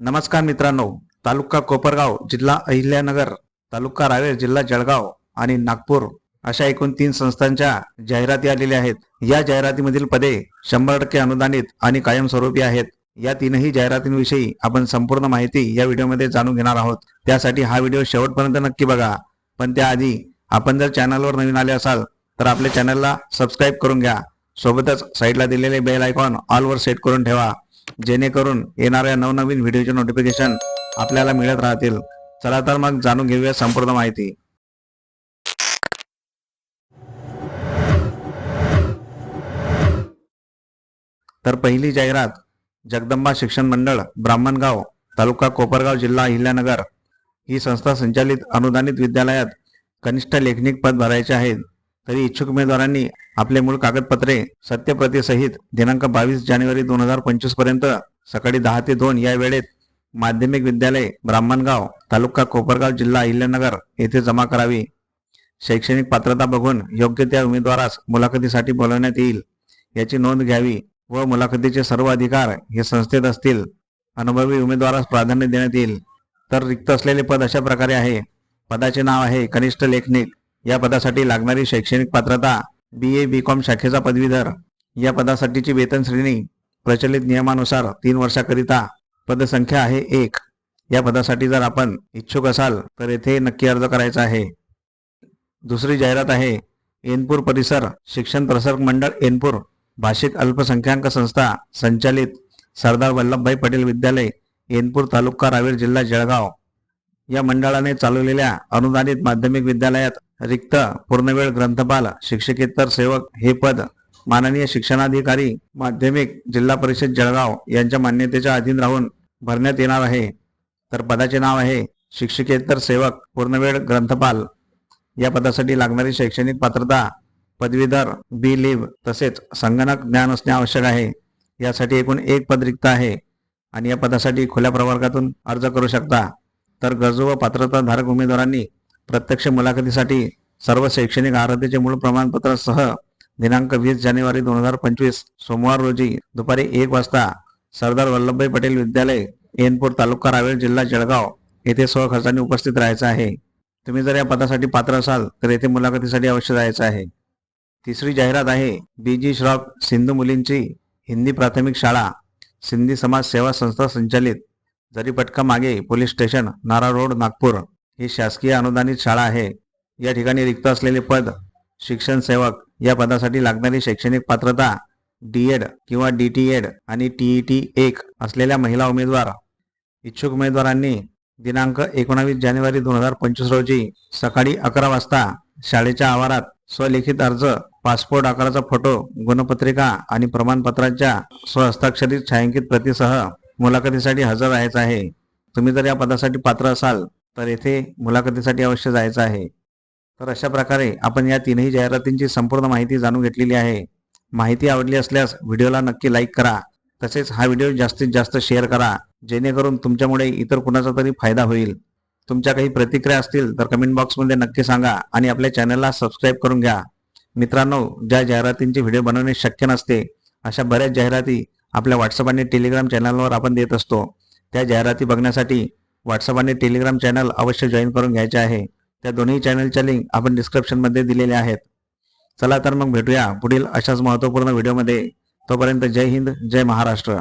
नमस्कार मित्रांनो तालुका कोपरगाव जिल्हा अहिल्यानगर तालुका रावेर जिल्हा जळगाव आणि नागपूर अशा एकूण तीन संस्थांच्या जाहिराती आलेल्या आहेत. या जाहिरातीमधील पदे शंभर टक्के अनुदानित आणि कायमस्वरूपी आहेत. या तीनही जाहिरातींविषयी आपण संपूर्ण माहिती या व्हिडिओमध्ये जाणून घेणार आहोत. त्यासाठी हा व्हिडिओ शेवटपर्यंत नक्की बघा. पण त्याआधी आपण जर चॅनलवर नवीन आले असाल तर आपल्या चॅनलला सबस्क्राईब करून घ्या. सोबतच साईडला दिलेले बेल आयकॉन ऑलवर सेट करून ठेवा. जेणेकरून येणाऱ्या नवनवीन व्हिडिओचे नोटिफिकेशन आपल्याला मिळत राहतील. चला तर मग जाणून घेऊया संपूर्ण माहिती. तर पहिली जाहिरात जगदंबा शिक्षण मंडळ ब्राह्मणगाव तालुका कोपरगाव जिल्हा अहिल्यानगर. ही संस्था संचालित अनुदानित विद्यालयात कनिष्ठ लेखनिक पद भरायचे आहेत. तरी इच्छुक उमेदवारांनी आपले मूळ कागदपत्रे सत्यप्रतीसहित दिनांक बावीस जानेवारी दोन हजार पंचवीसपर्यंत सकाळी दहा ते दोन या वेळेत माध्यमिक विद्यालय ब्राह्मणगाव तालुका कोपरगाव जिल्हा अहिल्यानगर येथे जमा करावी. शैक्षणिक पात्रता बघून योग्य त्या उमेदवारास मुलाखतीसाठी बोलवण्यात येईल. याची नोंद घ्यावी व मुलाखतीचे सर्व अधिकार हे संस्थेत असतील. अनुभवी उमेदवारास प्राधान्य देण्यात येईल. तर रिक्त असलेले पद अशा प्रकारे आहे. पदाचे नाव आहे कनिष्ठ लेखनिक. या पदासाठी लागणारी शैक्षणिक पात्रता बी ए बी कॉम शाखेचा पदवीधर. या पदासाठीची वेतन श्रेणी प्रचलित नियमानुसार तीन वर्षाकरिता पदसंख्या आहे एक. या पदासाठी जर आपण इच्छुक असाल तर येथे नक्की अर्ज करायचा आहे. दुसरी जाहिरात आहे एनपूर परिसर शिक्षण प्रसारक मंडळ एनपूर भाषिक अल्पसंख्याक संस्था संचालित सरदार वल्लभभाई पटेल विद्यालय एनपूर तालुका रावेर जिल्हा जळगाव. या मंडळाने चालवलेल्या अनुदानित माध्यमिक विद्यालयात रिक्त पूर्णवेळ ग्रंथपाल शिक्षकेतर सेवक हे पद माननीय शिक्षणाधिकारी माध्यमिक जिल्हा परिषद जळगाव यांच्या मान्यतेच्या अधीन राहून भरण्यात येणार आहे. तर पदाचे नाव आहे शिक्षकेतर सेवक पूर्णवेळ ग्रंथपाल. या पदासाठी लागणारी शैक्षणिक पात्रता पदवीधर बी लिव्ह तसेच संगणक ज्ञान असणे आवश्यक आहे. यासाठी एकूण एक पद रिक्त आहे आणि या पदासाठी खुल्या प्रवर्गातून अर्ज करू शकता. तर गरजू व पात्रताधारक उमेदवारांनी प्रत्यक्ष मुलाखतीसाठी सर्व शैक्षणिक अर्हतेचे मूळ प्रमाणपत्रासह दिनांक वीस जानेवारी दोन हजार पंचवीस सोमवार रोजी दुपारी एक वाजता सरदार वल्लभभाई पटेल विद्यालय एनपूर तालुका रावेर जिल्हा जळगाव येथे सहखर्चाने उपस्थित राहायचं आहे. तुम्ही जर या पदासाठी पात्र असाल तर येथे मुलाखतीसाठी अवश्य जायचं आहे. तिसरी जाहिरात आहे बी जी श्रॉफ सिंधू मुलींची हिंदी प्राथमिक शाळा सिंधी समाज सेवा संस्था संचालित जरीपटका मागे police station Nara road Nagpur. ही शासकीय अनुदानित शाळा आहे. या ठिकाणी रिक्त असलेले पद शिक्षण सेवक या पदासाठी लागणारी शैक्षणिक पात्रता डी एड किंवा डी टी एड आणि टीई टी एक असलेल्या महिला उमेदवार. इच्छुक उमेदवारांनी दिनांक एकोणावीस जानेवारी दोन हजार पंचवीस रोजी सकाळी अकरा वाजता शाळेच्या आवारात स्वलिखित अर्ज पासपोर्ट आकाराचा फोटो गुणपत्रिका आणि प्रमाणपत्राच्या स्वहस्ताक्षरित छायांकित प्रतीसह मुलाखतीसाठी हजर राहायचं आहे. तुम्ही जर या पदासाठी पात्र असाल तर येथे मुलाखतीसाठी अवश्य जायचं आहे. तर अशा प्रकारे आपण या तीनही जाहिरातींची संपूर्ण माहिती जाणून घेतलेली आहे. माहिती आवडली असल्यास व्हिडिओला नक्की लाईक करा. तसेच हा व्हिडिओ जास्तीत जास्त शेअर करा. जेणेकरून तुमच्यामुळे इतर कुणाचा तरी फायदा होईल. तुमच्या काही प्रतिक्रिया असतील तर कमेंट बॉक्समध्ये नक्की सांगा आणि आपल्या चॅनलला सबस्क्राईब करून घ्या. मित्रांनो ज्या जाहिरातींचे व्हिडिओ बनवणे शक्य नसते अशा बऱ्याच जाहिराती आपल्या व्हॉट्सअप आणि टेलिग्राम चॅनलवर आपण देत असतो. त्या जाहिराती बघण्यासाठी व्हॉट्सअप आणि टेलिग्राम चॅनल अवश्य जॉईन करून घ्यायचे आहे. त्या दोन्ही चॅनलच्या लिंक आपण डिस्क्रिप्शनमध्ये दिलेल्या आहेत. चला तर मग भेटूया पुढील अशाच महत्त्वपूर्ण व्हिडिओमध्ये तोपर्यंत जय हिंद जय महाराष्ट्र.